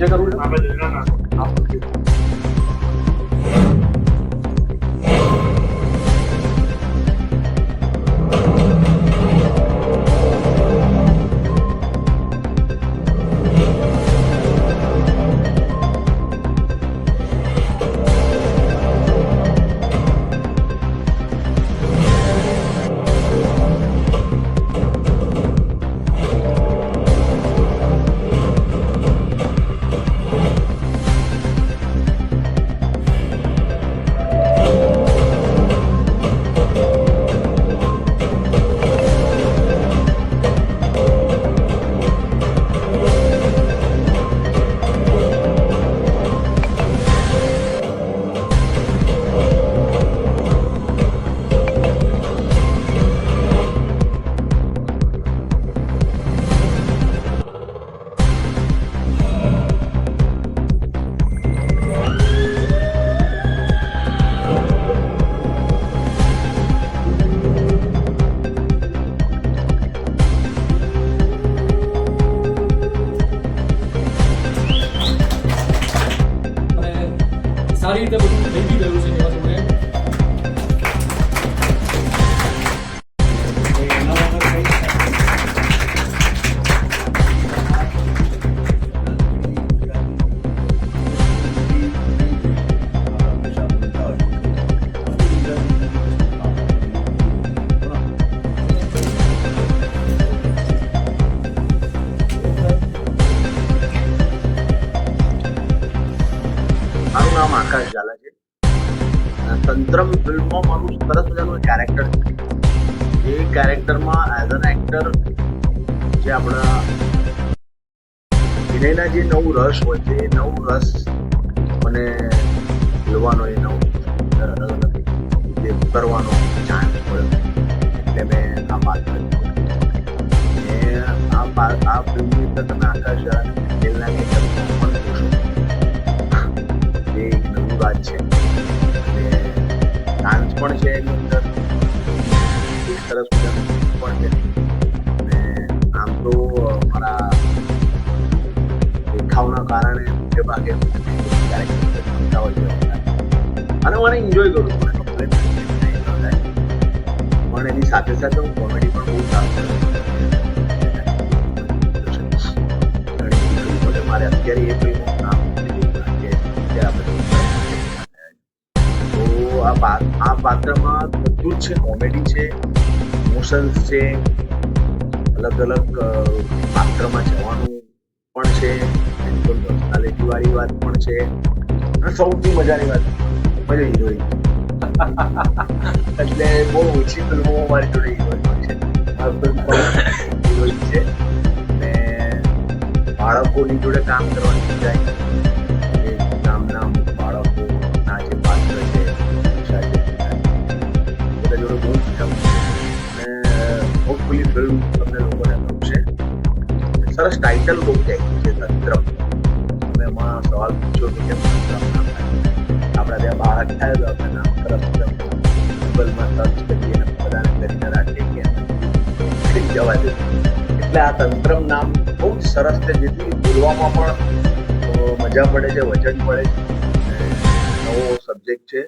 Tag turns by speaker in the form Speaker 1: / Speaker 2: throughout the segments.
Speaker 1: વચ્ચે કરવું છે? સારી રીતે બધું થઈ ગયું છે.
Speaker 2: અને તંત્રમ ફિલ્મમાં મારું સરસ મજાનું કેરેક્ટર એ કેરેક્ટરમાં એઝ એન એક્ટર જે આપણા વિનયના જે નવું રસ હોય છે, એ નવું રસ મને લેવાનો એ નવું રીતે કરવાનો ચાન્સ મળ્યો એટલે મેં આ લીધું. આ ફિલ્મની અંદર તમે આકાશ ઝાલાને પણ જોશો એ એક નવી વાત છે. પણ છે એની અંદર. સરસ પણ છે. અને આમ તો મારા દેખાવના કારણે મોટે ભાગે ક્યારેક બનતા હોય છે અને મને એન્જોય કરું છું. પણ એની સાથે સાથે હું કોમેડી પણ બહુ સારું કરું. મારે અત્યારે એ કોઈ નામ આ આ પાત્રમાં બધું જ છે કોમેડી છે ઇમોશન્સ છે અલગ અલગ પાત્રમાં જવાનું પણ છે બિલકુલ પર્સનાલિટી વાળી વાત પણ છે. અને સૌથી મજાની વાત મજા હિરોઈન એટલે બહુ ઓછી ફિલ્મો મારી જોડે હિરોઈન છે. હિરોઈન છે. અને બાળકોની જોડે કામ કરવાની હોપફુલી ફિલ્મ તમને લોકોને ગમશે. સરસ ટાઇટલ બહુ ક્યાંક છે તંત્ર. તમે એમાં સવાલ પૂછો કે કેમ આપણા ત્યાં બાળક થાય તો આપણે નામ તરત ગૂગલમાં સર્ચ કરીએ બધાને કરીને રાખીએ કે જવા દે. એટલે આ તંત્રમ નામ બહુ જ સરસ છે. જેથી બોલવામાં પણ મજા પડે છે વચન પડે છે. નવો સબ્જેક્ટ છે.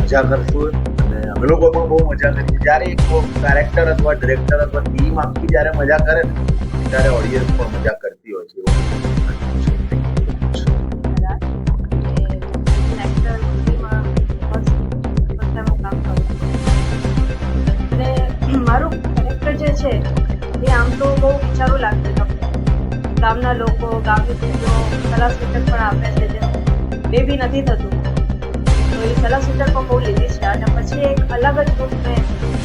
Speaker 2: મજા કરશું. અમે બહુ મજા કરી જ્યારે એક કેરેક્ટર અથવા ડિરેક્ટર અથવા ટીમ આખી જ્યારે મજા કરે ને, ત્યારે ઓડિયન્સ પણ મજા કરતી હોય છે.
Speaker 3: મારું કેરેક્ટર જે છે, એ આમ તો બહુ વિચારું લાગતું ગામના લોકો, ગામની સ્ત્રીઓ સલાહ સૂચક પણ આપે છે. જેમ બેબી નથી થતું. એ સલાહ સૂચક બહુ લીધી છે અને પછી એક અલગ જ રૂપ મેં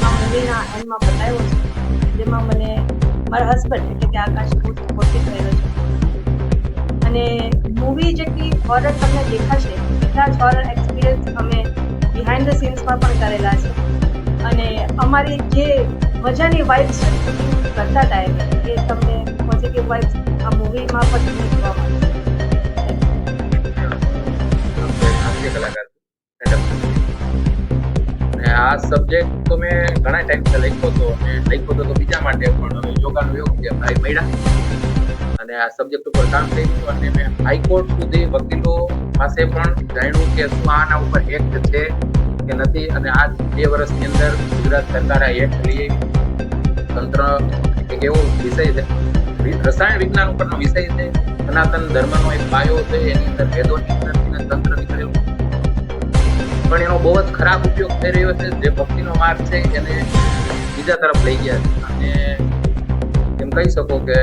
Speaker 3: આ મૂવીના એન્ડમાં બતાવ્યો છે. જેમાં મને મારા હસબન્ડ એટલે કે આકાશ બહુ સપોર્ટિવ થયેલો છે. અને મૂવી જેટલી હોરર તમને દેખાશે, એટલા જ હોરર એક્સપિરિયન્સ અમે બિહાઇન્ડ ધ સીન્સમાં પણ કરેલા છે. અને અમારી જે મજાની વાઇબ્સ કરતા ટાઈમે એ તમને પોઝિટિવ વાઇબ્સ આ મૂવીમાં પણ જોવા મળશે.
Speaker 4: કલાકાર આ સબ્જેક્ટ તો મેં ઘણા ટાઈમથી લખ્યો હતો. અને લખ્યો હતો તો બીજા માટે પણ યોગાનો યોગ છે, ભાઈ મળ્યા. અને આ સબ્જેક્ટ ઉપર કામ થઈ ગયું અને મેં હાઈકોર્ટ સુધી વકીલો પાસે પણ જાણ્યું કે શું આના ઉપર એક્ટ છે કે નથી. અને આ બે વર્ષની અંદર ગુજરાત સરકારે એક્ટ લઈ તંત્ર એક એવો વિષય છે. રસાયણ વિજ્ઞાન ઉપરનો વિષય છે. સનાતન ધર્મનો એક પાયો છે. એની અંદર વેદોની અંદરથી ને તંત્ર નીકળેલું પણ એનો બહુ જ ખરાબ ઉપયોગ થઈ રહ્યો છે. જે ભક્તિનો માર્ગ છે એને બીજા તરફ લઈ ગયા છે. અને એમ કહી શકો કે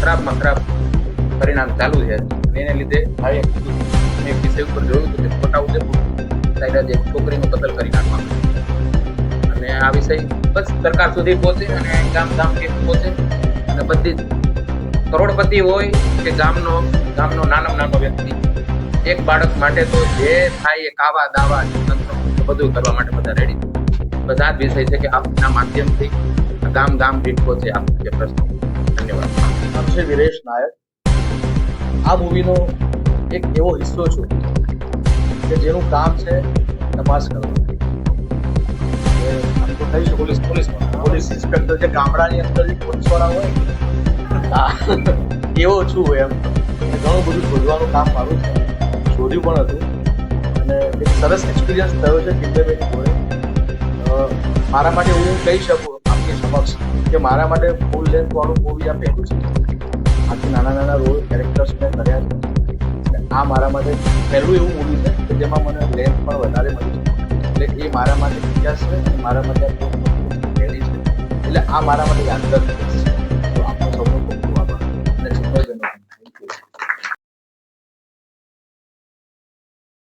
Speaker 4: ખરાબમાં ખરાબ પરિણામ ચાલુ છે. અને એને લીધે કીધું મેં એક વિષય ઉપર જોયું હતું કે છોટા ઉદેપુર સાઈડ એક છોકરીનું કતલ કરી નાખવાનું. અને આ વિષય બસ સરકાર સુધી પહોંચે અને ગામ ગામ પહોંચે. અને બધી કરોડપતિ હોય કે ગામનો ગામનો નાનો નાનો વ્યક્તિ એક બાળક માટે તો જે થાય એ કાવા દાવા બધું કરવા માટે બધા રેડી બધા જ વિષય છે કે આપના માધ્યમથી ગામ ગામ દીઠ છે આપ જે પ્રશ્ન. ધન્યવાદ.
Speaker 2: નામ છે વિરેશ નાયક. આ મૂવીનો એક એવો હિસ્સો છું કે જેનું કામ છે તપાસ કરવું પોલીસ ઇન્સ્પેક્ટર જે ગામડાની અંદર જે હોય એવો છું એમ. ઘણું બધું શોધવાનું કામ મારું છે. શોધ્યું પણ હતું. અને એક સરસ એક્સપિરિયન્સ થયો છે કિંમતભાઈની જોડે. મારા માટે હું કહી શકું આપની સમક્ષ કે મારા માટે ફૂલ લેન્થ વાળું મૂવી આ પહેલું છે. આથી નાના નાના રોલ કેરેક્ટર્સ મેં કર્યા છે. આ મારા માટે પહેલું એવું મૂવી છે કે જેમાં મને લેન્થ પણ વધારે મળી છે. એટલે એ મારા માટે ઇતિહાસ છે મારા માટે પહેલી છે. એટલે આ મારા માટે યાદગાર દિવસ છે.